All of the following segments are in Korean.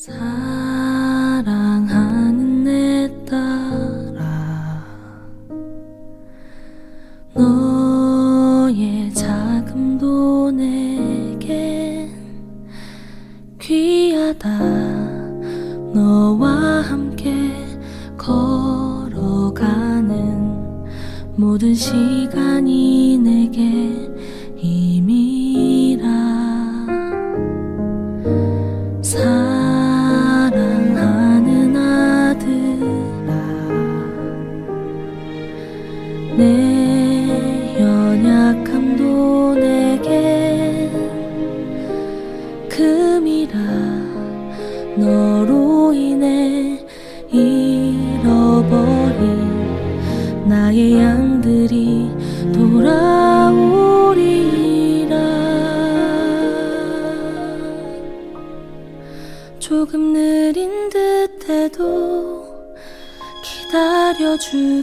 사랑하는 내 딸아 너의 자금도 내겐 귀하다. 너와 함께 걸어가는 모든 시간이 내게 힘이라. 사 내 연약함도 내게 금이라 너로 인해 잃어버린 나의 양들이 돌아오리라. 조금 느린 듯해도 기다려주겠니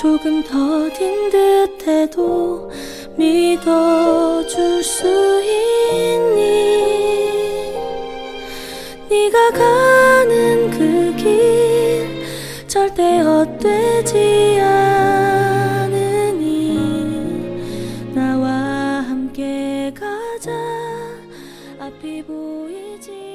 조금 더딘 듯해도 믿어줄 수 있니? 네가 가는 그 길 절대 헛되지 않으니 나와 함께 가자. 앞이 보이지